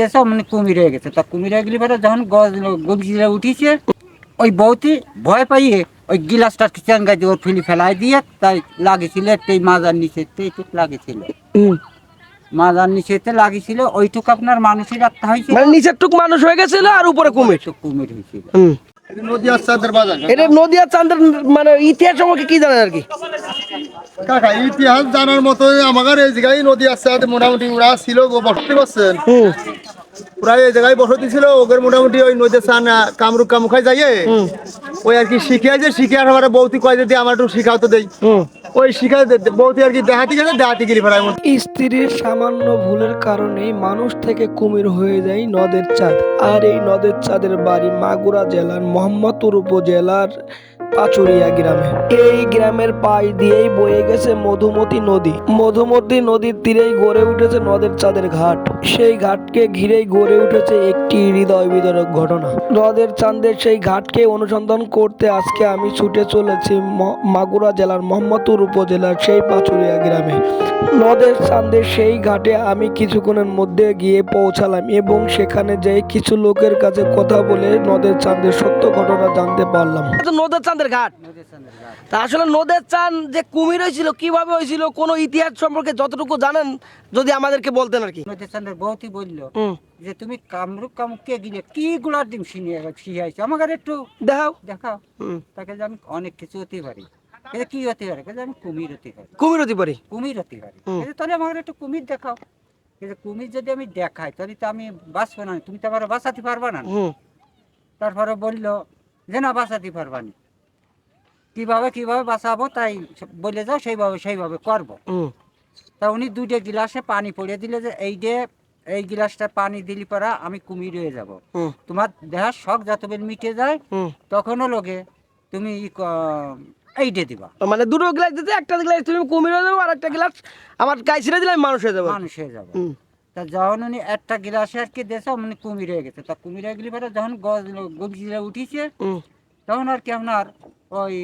দেশে মানে কুমির হয়ে গেছে। তা কুমির হয়ে গেলে পরে যখন গভীরে উঠিছে ওই বউটি ভয় পাইয়ে ওই গিলাসটা চাঙ্গা দিয়ে ওর ফেলি ফেলাই দিয়ে তাই লাগেছিল এই মাজার নিচে এইটুক লাগিয়েছিল। মাজার নিচেতে লাগিয়েছিল ওইটুক আপনার মানুষই রাখতে হয়েছিল। মানে নিচের টুক মানুষ হয়ে গেছিল আর উপরে কুমির। কুমির হয়েছিল। এটা নদিয়া মানে ইতিহাস সম্পর্কে কি জানেন আর কি? কাকা ইতিহাস জানার মতো আমার এই জায়গায় নদী আসছে মোটামুটি ওরা ছিল গো, পারছেন প্রায় এই জায়গায় বসতি ছিল ওদের মোটামুটি ওই নদী চান কামরুক কামুখাই যাইয়ে ওই আর কি শিখে যে শিখে আর আমার বৌতি কয় যদি আমার একটু শিখাও তো দেই। ওই শিখা বৌতি আর কি ফেরায় স্ত্রীর সামান্য ভুলের কারণেই মানুষ থেকে কুমির হয়ে যায় নদের চাঁদ। আর এই নদের চাঁদের বাড়ি মাগুরা জেলার মোহাম্মদপুর উপজেলার পাচুরিয়া গ্রামে। এই গ্রামের পাশ দিয়েই বয়ে গেছে মধুমতি নদী। মধুমতি নদীর তীরেই গড়ে উঠেছে নদের চাঁদের ঘাট। সেই ঘাটকে ঘিরেই গড়ে উঠেছে একটি হৃদয় বিদারক ঘটনা। নদের চাঁদের সেই ঘাটকে অনুসন্ধান করতে আজকে আমি ছুটে চলেছি মাগুরা জেলার মোহাম্মদপুর উপজেলার সেই পাচুরিয়া গ্রামে। নদের চাঁদের সেই ঘাটে আমি কিছুক্ষণের মধ্যে গিয়ে পৌঁছালাম এবং সেখানে যেয়ে কিছু লোকের কাছে কথা বলে নদের চাঁদের সত্য ঘটনা জানতে পারলাম। নদের নদীর চাঁদের ঘাট। তা আসলে নদের চাঁদ যে কুমির হয়েছিল কীভাবে হয়েছিল কোনো ইতিহাস সম্পর্কে যতটুকু জানেন যদি আমাদেরকে বলতেন আর কি। নদীর চাঁদের বউটি বলল যে তুমি কামরুক কামুককে গিলে কি গুলার ডিম শিনিয়ে শিখাইছো আমাকে একটু দেখাও। দেখাও। তাকে আমি অনেক কিছু হতে পারি। কি হতে পারে? আমি কুমির হতে পারি। কুমির হতে পারি। কুমির হতে পারি। তাহলে আমাকে একটু কুমির দেখাও। কুমির যদি আমি দেখাই তাহলে তো আমি বাঁচবো না। তুমি তো আমার বাঁচাতে পারবা না। তারপরে বলল যে না বাঁচাতে পারবা না। কীভাবে কীভাবে বাঁচাবো তাই বলে যাও সেইভাবে সেইভাবে করব। তা উনি দুইটা গিলাসে পানি পড়িয়ে দিলে যে এই যে এই গিলাসটা পানি দিলি পরা আমি কুমির হয়ে যাব। তোমার দেহার শখ যতবেন মিটে যায় তখনও লোকে তুমি ই ক- এই দিবা। মানে দুটো গ্লাস দিতে একটা গ্লাস তুমি কুমির হয়ে যাব আর একটা গ্লাস আমার গায়ে ছিঁড়ে দিলে আমি মানুষ হয়ে যাব। মানুষ হয়ে যাব। তা যখন উনি একটা গিলাসে আর কি দেশে মানে কুমির হয়ে গেছে। তা কুমির হয়ে গেলে পরে যখন গভীরে উঠিছে তখন আর কি আপনার ওই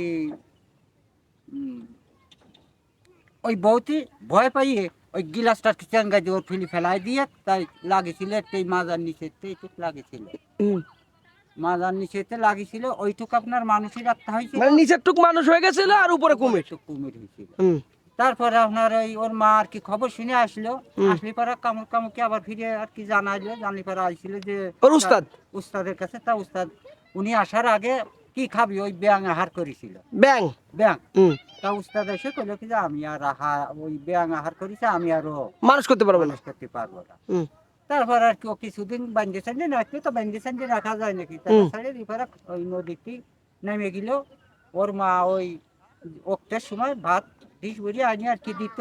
ওই বউটি ভয় পাইয়ে ওই গিলাসটা চাঙ্গা দিয়ে ওর ফেলি ফেলাই দিয়ে তাই লাগিয়েছিল এই মাজার নিচে এইটুক লাগিয়েছিল। মাজার নিচেতে লাগিয়েছিল ওইটুক আপনার মানুষই রাখতে হয়েছিল। মানে নিচের টুক মানুষ হয়ে গেছিল আর উপরে কুমির। ওইটুক কুমির হয়েছিল। তারপরে আপনার ওই ওর মা আর কি খবর শুনে আসলো। আসলে পরে কামড় কামড়কে আবার ফিরে আর কি জানাইলো জানলি পরে আসছিল যে ওর উস্তাদ? উস্তাদের কাছে। তা উস্তাদ উনি আসার আগে কি খাবি? ওই ব্যাং আহার করেছিল। ব্যাং ব্যাং তা উস্তাদ এসে কইলো কি যে আমি আর আহার ওই ব্যাং আহার করেছি আমি আরও মানুষ করতে পারব না। মানুষ করতে পারব না। তারপর আর কি ও কিছুদিন বান্ধে সান্ধে রাখলে তো বান্ধে সান্ধে রাখা যায় নাকি। তারপরে এবারে ওই নদীটি নেমে গেল। ওর মা ওই ওক্তের সময় ভাত ডিশ ভরিয়ে আনি আর কি দিত।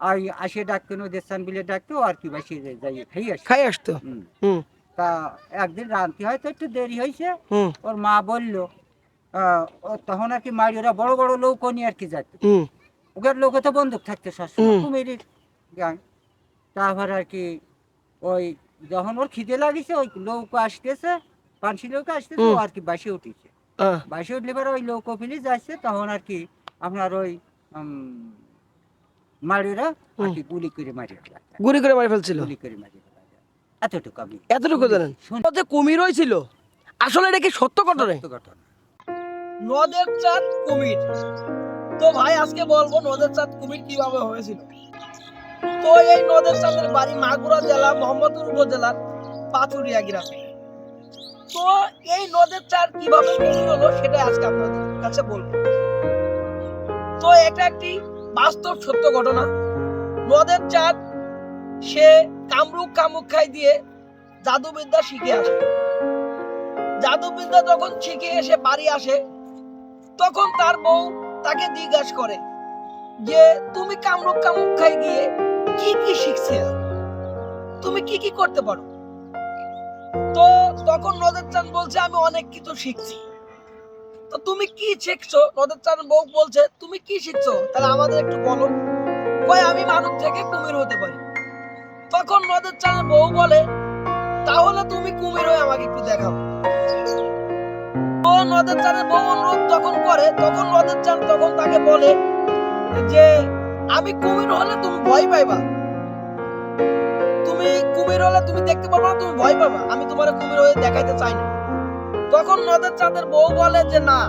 আর আসে ডাকতো নদীর স্থান বলে ডাকতো আর কি বাসি যাই খাই আসে খাই আসতো। হুম। তা একদিন রান্তি হয়তো একটু দেরি হয়েছে ওর মা বলল তখন আর কি মারি ওরা বড় বড় নৌকো নিয়ে আর কি যেত ওদের লোকে তো বন্দুক থাকতো সবসময়। কুমিরির গান। তারপর আর কি ওই যখন ওর খিদে লাগিছে ওই নৌকো আসতেছে পানসি নৌকো আসতেছে ও আর কি বাসে উঠেছে। বাসে উঠলে পরে ওই নৌকো ফেলে যাচ্ছে তখন আর কি আপনার ওই মারিরা আর কি গুলি করে মারি গুলি করে মারি ফেলছিল? গুলি করে মারি। এতটুকু আমি এতটুকু জানেন? যে কুমির হয়েছিল? আসলে এটা কি সত্য ঘটনা? ঘটনা। নদের চাঁদ কুমির। তো ভাই আজকে বলব নদের চাঁদ কুমির কীভাবে হয়েছিল? তো এই নদের চাঁদের বাড়ি মাগুরা জেলা মোহাম্মদপুর উপজেলার পাথুরিয়া গ্রামে। তো এই নদের চাঁদ কীভাবে কুমির হলো সেটা আজকে আপনাদের কাছে বলব। তো এটা একটি বাস্তব সত্য ঘটনা। নদের চাঁদ সে কামুক খাই দিয়ে জাদুবিদ্যা শিখে আসে। জাদুবিদ্যা যখন শিখে এসে বাড়ি আসে, তখন তার বউ তাকে জিজ্ঞাসা করে যে, তুমি কামুক খাই গিয়ে কি কি শিখছে? তুমি কি কি করতে পারো? তো তখন নদের চান বলছে, আমি অনেক কিছু শিখছি। তো তুমি কি শিখছো? নদের চান বউ বলছে, তুমি কি শিখছো? তাহলে আমাদের একটু বলো। কয়, আমি মানুষ থেকে কুমির হতে পারি। তখন নদের চাঁদ বউ বলে, তাহলে তুমি কুমির হয়ে আমাকে একটু দেখাও। তো নদের চাঁদের বউ অনুরোধ যখন করে, তখন নদের চাঁদ তখন তাকে বলে যে, আমি কুমির হলে তুমি ভয় পাইবা। তুমি কুমির হলে তুমি দেখতে পারবে না, তুমি ভয় পাবে। আমি তোমার কুমির হয়ে দেখাইতে চাই না। তখন নদের চাঁদের বউ বলে যে, না,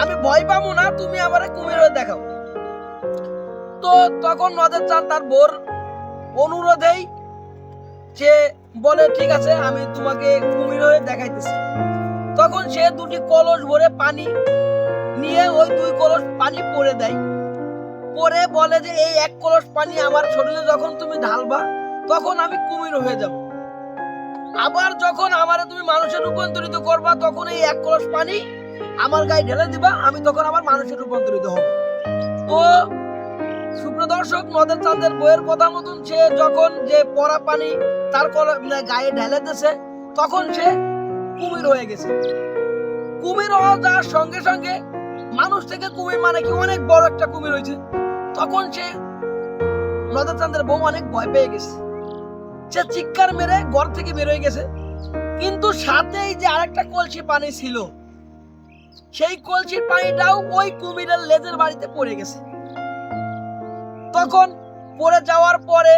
আমি ভয় পাবো না, তুমি আমারে কুমির হয়ে দেখাও। তো তখন নদের চাঁদ তার বোর অনুরোধেই সে বলে, ঠিক আছে, আমি তোমাকে কুমির হয়ে দেখাইতেছি। তখন সে দুটি কলস ভরে পানি নিয়ে ওই দুই কলস পানি পরে দেয়। পরে বলে যে, এই এক কলস পানি আমার শরীরে যখন তুমি ঢালবা, তখন আমি কুমির হয়ে যাব। আবার যখন আমারে তুমি মানুষের রূপান্তরিত করবা, তখন এই এক কলস পানি আমার গায়ে ঢেলে দিবা, আমি তখন আবার মানুষের রূপান্তরিত হব। তো সুপ্রদর্শক চাঁদের বইয়ের কথা মতন সে যখন যে পরা পানি তার মানে গায়ে ঢেলে দিছে, তখন সে কুমির হয়ে গেছে। কুমির হওয়া যাওয়ার সঙ্গে সঙ্গে মানুষ থেকে কুমির মানে কি? অনেক বড় একটা কুমির হয়েছে। তখন সে চাঁদের বউ অনেক ভয় পেয়ে গেছে। সে চিৎকার মেরে ঘর থেকে বের হয়ে গেছে। কিন্তু সাথেই যে আরেকটা কলসি পানি ছিল, সেই কলসির পানিটাও ওই কুমিরের লেজের বাড়িতে পড়ে গেছে। তখন পড়ে যাওয়ার পরে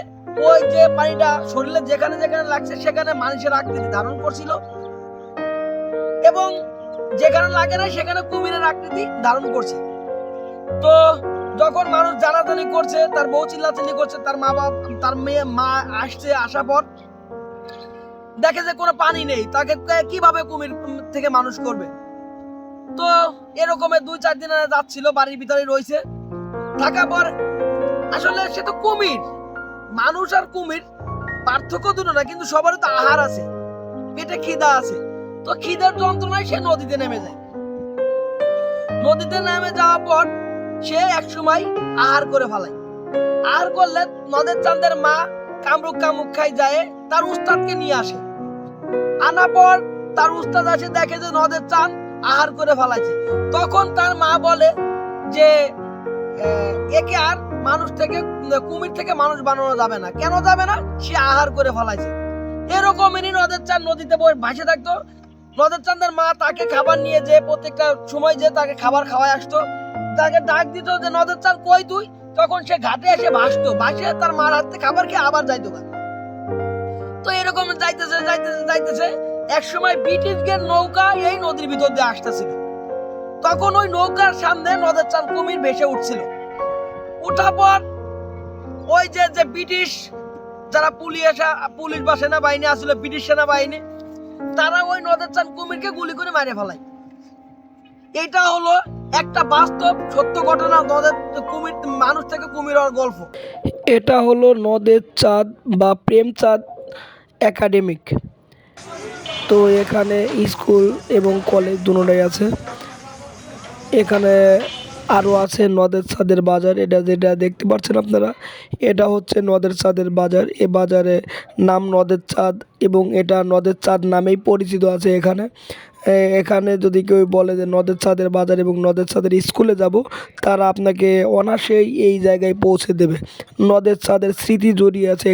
ওই যে পানিটা শরীরে যেখানে যেখানে লাগছে সেখানে মানুষের আকৃতি ধারণ করছিল। এবং যেখানে লাগে না সেখানে কুমিরের আকৃতি ধারণ করছে। তো যখন মানুষ জানাজানি করছে, তার বউ চিল্লাচিল্লি করছে, তার মা বাবা তার মেয়ে, মা আসছে আসা পর দেখে যে কোনো পানি নেই, তাকে কীভাবে কুমির থেকে মানুষ করবে? তো এরকমের দুই চার দিন যাচ্ছিল, বাড়ির ভিতরে রয়েছে। থাকা পর আসলে সে তো কুমির। মানুষ আর কুমির পার্থক্য দুটো না, কিন্তু সবারই তো আহার আছে, পেটে খিদা আছে। তো খিদের যন্ত্রণায় সে নদীতে নেমে যায়। নদীতে নেমে যাওয়ার পর সে এক সময় আহার করে ফেলায় আহার করলে নদের চাঁদের মা কামরুক কামুক খাই যায়, তার উস্তাদকে নিয়ে আসে। আনা পর তার উস্তাদ আসে দেখে যে নদের চাঁদ আহার করে ফেলাইছে। তখন তার মা বলে যে একে আর মানুষ থেকে, কুমির থেকে মানুষ বানানো যাবে না। কেন যাবে না? সে আহার করে ফেলাইছে। এরকমই নদের চাঁদ নদীতে বসে ভাসে থাকতো। নদের চাঁদের মা তাকে খাবার নিয়ে যে প্রত্যেকটা সময় যে তাকে খাবার খাওয়ায় আসতো। তাকে ডাক দিত যে, নদের চাঁদ কই তুই? তখন সে ঘাটে এসে ভাসতো। ভাসে তার মার হাতে খাবার খেয়ে আবার যাইতো তো এরকম যাইতেছে যাইতেছে যাইতেছে। এক সময় ব্রিটিশদের নৌকা এই নদীর ভিতর দিয়ে আসতেছিল। তখন ওই নৌকার সামনে নদের চাঁদ কুমির ভেসে উঠছিল। উঠা পর, ওই যে যে ব্রিটিশ যারা পুলিশ পুলিশ বা সেনাবাহিনী আসলে ব্রিটিশ সেনাবাহিনী, তারা ওই নদের চাঁদ কুমিরকে গুলি করে মারে ফেলায়। এটা হলো একটা বাস্তব সত্য ঘটনা, নদের কুমির, মানুষ থেকে কুমির হওয়ার গল্প। এটা হলো নদের চাঁদ বা প্রেম চাঁদ একাডেমিক। তো এখানে স্কুল এবং কলেজ দুটোটাই আছে। এখানে আরও আছে নদের ছাদের বাজার, এটা যেটা দেখতে পাচ্ছেন আপনারা, এটা হচ্ছে নদের চাঁদের বাজার। এ বাজারে নাম নদের চাঁদ এবং এটা নদের চাঁদ নামেই পরিচিত আছে এখানে। এখানে যদি কেউ বলে যে নদের ছাদের বাজার এবং নদের ছাদের স্কুলে যাব, তারা আপনাকে অনাসেই এই জায়গায় পৌঁছে দেবে। নদের ছাদের স্মৃতি জড়িয়ে আছে